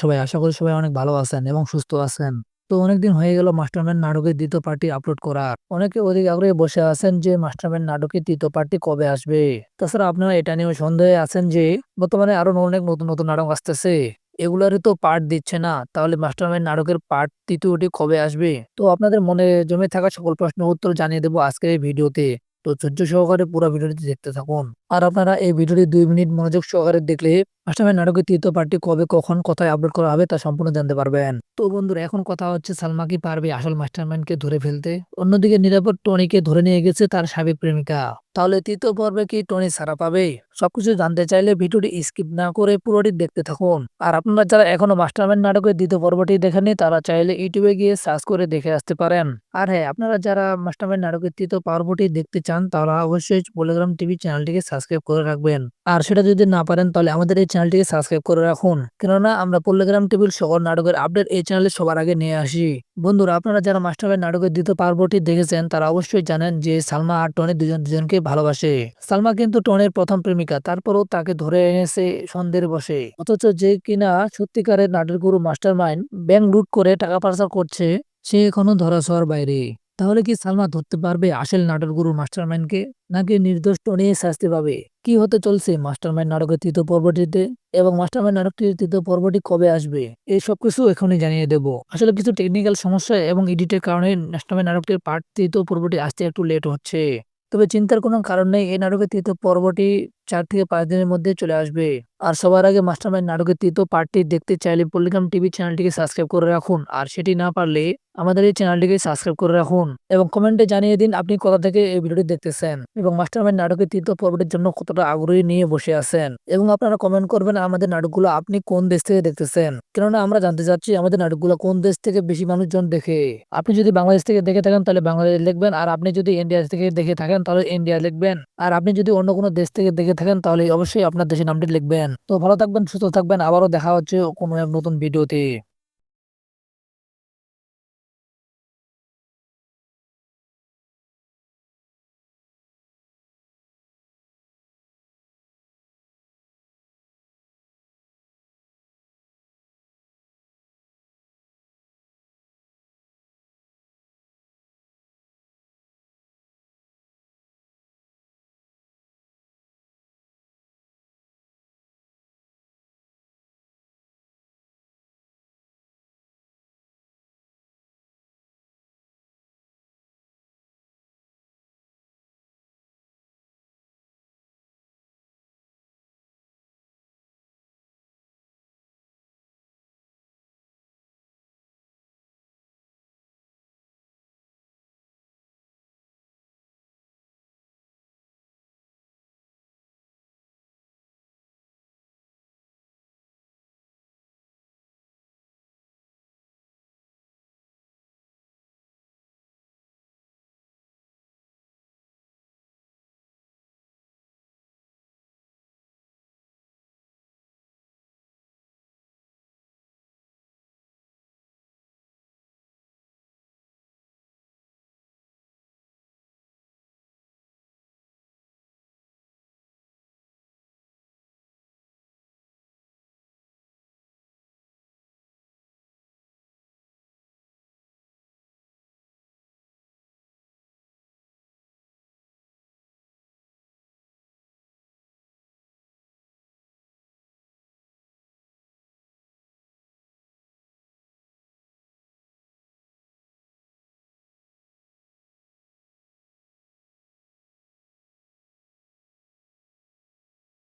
সবাই? আশা করি সবাই অনেক ভালো আছেন এবং সুস্থ আছেন। তো অনেকদিন হয়ে গেল মাস্টারম্যান নাটকের দ্বিতীয় পার্টি আপলোড করার। অনেকে অধিক আগ্রহে বসে আছেন যে মাস্টারমাইন্ড নাটকের তৃতীয় পার্টি কবে আসবে? তাছাড়া আপনারা এটা নিয়েও সন্দেহে আছেন যে বর্তমানে আরও অনেক নতুন, নতুন নাটক আসতেছে। এগুলারই তো পার্ট দিচ্ছে না। তাহলে মাস্টারমাইন্ড নাটকের পার্ট তৃতীয়টি কবে আসবে? তো আপনাদের মনে জমে থাকা সকল প্রশ্নের উত্তর জানিয়ে দেবো আজকের এই ভিডিওতে। তো ধৈর্য সহকারে পুরো ভিডিওটি দেখতে থাকুন। আর আপনারা এই ভিডিওটি দুই মিনিট মনোযোগ সহকারে দেখলে মাস্টারমাইন্ড নাটকের তৃতীয় পার্টি কবে, কখন, কোথায় আপলোড করা হবে তা সম্পূর্ণ জানতে পারবেন। তো বন্ধুরা, এখন কথা হচ্ছে সালমা কি পারবে আসল মাস্টারমাইন্ডকে ধরে ফেলতে? অন্যদিকে নিরাপদ টনিকে ধরে নিয়ে গেছে তার সাবেক প্রেমিকা। তাহলে তৃতীয় পর্বে কি টনি ছাড়া পাবে? সবকিছু জানতে চাইলে ভিডিওটি স্কিপ না করে পুরোটি দেখতে থাকুন। আর আপনারা যারা এখনও মাস্টারমাইন্ড নাটকের দ্বিতীয় পর্বটি দেখেননি, তারা চাইলে ইউটিউবে গিয়ে সার্চ করে দেখে আসতে পারেন। আর হ্যাঁ আপনারা যারা মাস্টারমাইন্ড নাটকের তৃতীয় পর্বটি দেখতে চান, তারা অবশ্যই পলিগ্রাম টিভি চ্যানেলটিকে সাবস্ক্রাইব করে রাখবেন। আর সেটা যদি না পারেন, তাহলে আমাদের এই চ্যানেলটিকে সাবস্ক্রাইব করে রাখুন। কেননা, আমরা পল্লিগ্রাম টিভির সকল নাটকের আপডেট এই চ্যানেলে সবার আগে নিয়ে আসি। বন্ধুরা, আপনারা যারা মাস্টারমাইন্ড নাটকের দ্বিতীয় পার্বটি দেখেছেন, তারা অবশ্যই জানেন যে সালমা আর টনি দুজন দুজনকে ভালোবাসে। সালমা কিন্তু টনের প্রথম প্রেমিকা, তারপরও তাকে ধরে এনেছে সন্দের বসে অথচ যে কিনা সত্যিকারের নাটের গুরু মাস্টার মাইন্ড ব্যাংক লুট করে টাকা পাচার করছে, সে এখনও ধরা ধরাছোঁয়ার বাইরে। তাহলে কি সালমা ধরতে পারবে আসল নাটের গুরু মাস্টারমাইন্ডকে? নাকি নির্দোষ টনি শাস্তি পাবে? কি হতে চলছে মাস্টারমাইন্ড নাটকের তৃতীয় পর্বটিতে এবং মাস্টারমাইন্ড নাটকটির তৃতীয় পর্বটি কবে আসবে? এই সবকিছু এখনই জানিয়ে দেব। আসলে কিছু টেকনিক্যাল সমস্যা এবং এডিটের কারণে মাস্টারমাইন্ড নাটকটির পার্ট তৃতীয় পর্বটি আসতে একটু লেট হচ্ছে। তবে চিন্তার কোনো কারণ নেই, এই নাটকের ৩য় পর্বটি চার থেকে পাঁচ দিনের মধ্যে চলে আসবে। আর সবার আগে মাস্টারমাইন্ড নাটকের তৃতীয় পার্টটি দেখতে চাইলে পল্লিগ্রাম টিভি চ্যানেলটিকে সাবস্ক্রাইব করে রাখুন। আর সেটি না পারলে আমাদের এই চ্যানেলটিকে সাবস্ক্রাইব করে রাখুন এবং কমেন্টে জানিয়ে দিন আপনি কোথা থেকে এই ভিডিওটি দেখতেছেন এবং মাস্টারমাইন্ড নাটকের তৃতীয় পর্বটির জন্য কতটা আগ্রহী নিয়ে বসে আছেন এবং আপনারা কমেন্ট করবেন আমাদের নাটকগুলো আপনি কোন দেশ থেকে দেখতেছেন। কেননা আমরা জানতে চাচ্ছি আমাদের নাটকগুলো কোন দেশ থেকে বেশি মানুষজন দেখে। আপনি যদি বাংলাদেশ থেকে দেখে থাকেন তাহলে বাংলাদেশ লিখবেন আর আপনি যদি ইন্ডিয়া থেকে দেখে থাকেন তাহলে ইন্ডিয়া লিখবেন। আর আপনি যদি অন্য কোনো দেশ থেকে দেখে থাকেন তাহলে অবশ্যই আপনার দেশের নামটি লিখবেন। তো ভালো থাকবেন, সুস্থ থাকবেন। আবারও দেখা হচ্ছে কোনো এক নতুন ভিডিওতে।